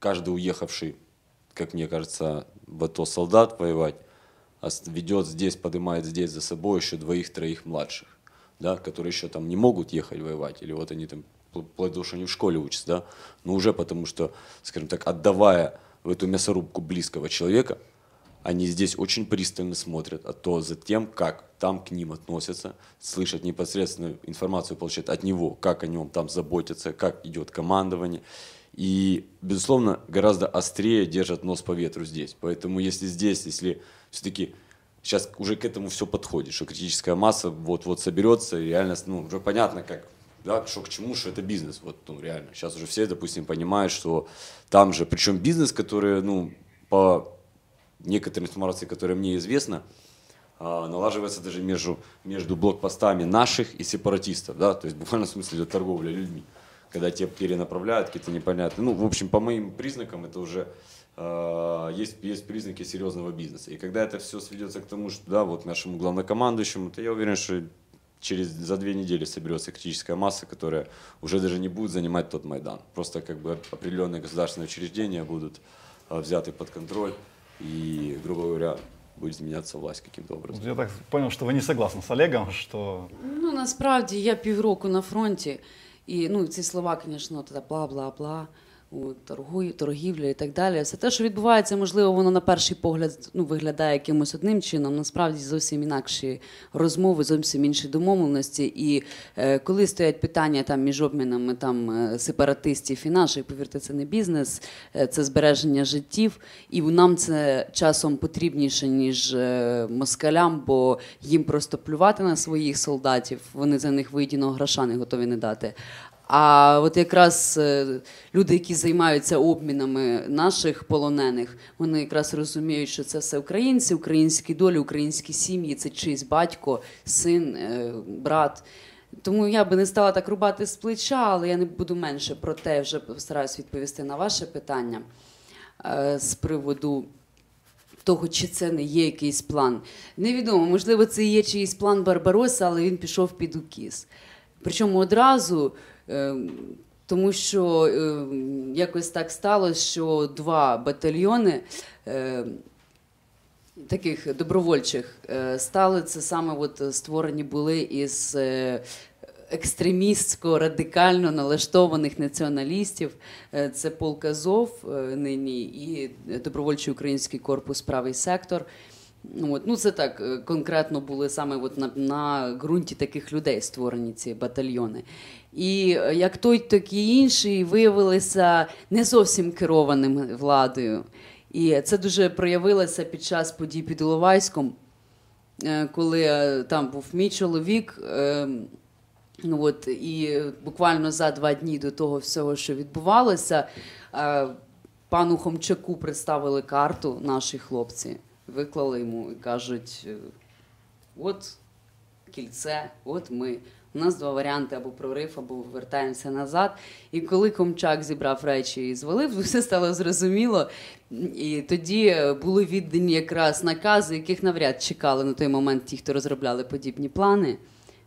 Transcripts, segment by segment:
каждый уехавший, как мне кажется, в АТО солдат воевать, ведет здесь, поднимает здесь за собой еще двоих-троих младших, да, которые еще там не могут ехать воевать, или вот они там, пл- вплоть до что они в школе учатся, да, но уже потому что, скажем так, отдавая в эту мясорубку близкого человека, они здесь очень пристально смотрят а то за тем, как там к ним относятся, слышат непосредственную информацию, получают от него, как о нем там заботятся, как идет командование. И, безусловно, гораздо острее держат нос по ветру здесь. Поэтому если здесь, если все-таки сейчас уже к этому все подходит, что критическая масса вот-вот соберется, и реально, ну, уже понятно, как, да, что к чему, что это бизнес, вот, ну, реально. Сейчас уже все, допустим, понимают, что там же, причем бизнес, который, ну, по некоторой информации, которая мне известна, налаживается даже между, между блокпостами наших и сепаратистов, да, то есть буквально в смысле идет торговля людьми, когда те перенаправляют какие-то непонятные, ну, в общем, по моим признакам это уже а, есть, есть признаки серьезного бизнеса. И когда это все сведется к тому, что, да, вот нашему главнокомандующему, то я уверен, что через за две недели соберется критическая масса, которая уже даже не будет занимать тот Майдан. Просто как бы определенные государственные учреждения будут а, взяты под контроль, и, грубо говоря, будет изменяться власть каким-то образом. Я так понял, что вы не согласны с Олегом, что Ну насправді я півроку на фронті, І ну ці слова, звісно, бла-бла-бла. У торгу- торгівля і так далі. Все те, що відбувається, можливо, воно на перший погляд ну, виглядає якимось одним чином. Насправді зовсім інакші розмови, зовсім інші домовленості. І е, коли стоять питання там між обмінами там е, сепаратистів і наших, повірте, це не бізнес, е, це збереження життів. І нам це часом потрібніше, ніж е, москалям, бо їм просто плювати на своїх солдатів. Вони за них виїдіного гроша не готові не дати. А от якраз е, люди, які займаються обмінами наших полонених, вони якраз розуміють, що це все українці, українські долі, українські сім'ї, це чийсь батько, син, е, брат. Тому я би не стала так рубати з плеча, але я не буду менше про те, вже постараюсь відповісти на ваше питання е, з приводу того, чи це не є якийсь план. Невідомо, можливо, це є чийсь план Барбароса, але він пішов під укіс. Причому одразу, тому що е, якось так сталося, що два батальйони. е, Таких добровольчих е, стали це саме от створені були із е, екстремістсько радикально налаштованих націоналістів. Е, Це полк Азов е, нині і добровольчий український корпус правий сектор. Ну, От, ну це так е, конкретно були саме от на, на ґрунті таких людей створені ці батальйони. І е, як той, так і інший виявилися не зовсім керованими владою. І це дуже проявилося під час подій під Іловайськом, е, коли там був мій чоловік. е, Ну от і буквально за два дні до того всього, що відбувалося, пану Хомчаку представили карту наші хлопці, виклали йому і кажуть: е, от кільце, от ми. У нас два варіанти: або прорив, або вертаємося назад. І коли Комчак зібрав речі і звалив, все стало зрозуміло. І тоді е, були віддані якраз накази, яких навряд чекали на той момент ті, хто розробляли подібні плани.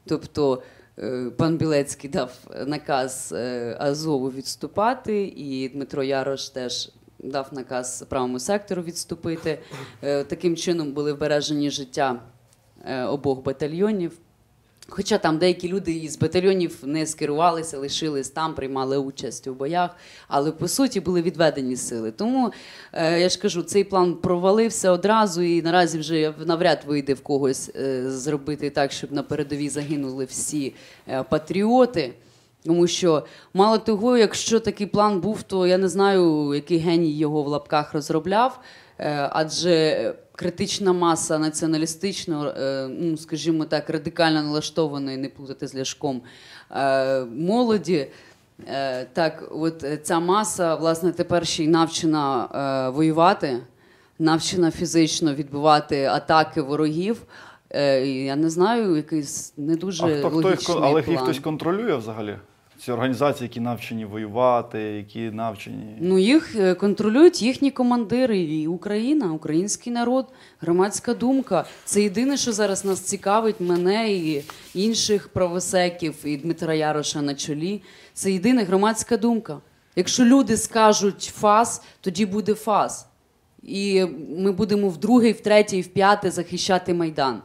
Тобто е, пан Білецький дав наказ Азову відступати, і Дмитро Ярош теж дав наказ правому сектору відступити. Е, Таким чином були вбережені життя е, обох батальйонів. Хоча там деякі люди із батальйонів не скерувалися, лишились там, приймали участь у боях, але по суті були відведені сили. Тому е, я ж кажу, цей план провалився одразу, і наразі вже навряд вийде в когось зробити так, щоб на передовій загинули всі патріоти. Тому що мало того, якщо такий план був, то я не знаю, який геній його в лапках розробляв. Е, Адже критична маса націоналістично, е, ну скажімо так, радикально налаштованої, не плутати з ляшком е, молоді. Так, от ця маса, власне, тепер ще й навчена воювати, навчена фізично відбивати атаки ворогів. Я не знаю, якийсь не дуже а хто, хто логічний кон- але їх хтось контролює взагалі? Ці організації, які навчені воювати, які навчені. Ну, їх е, контролюють їхні командири, і Україна, український народ, громадська думка. Це єдине, що зараз нас цікавить, мене і інших правосеків, і Дмитра Яроша на чолі. Це єдине громадська думка. Якщо люди скажуть фас, тоді буде фас. І ми будемо в третє, і в п'яте захищати Майдан.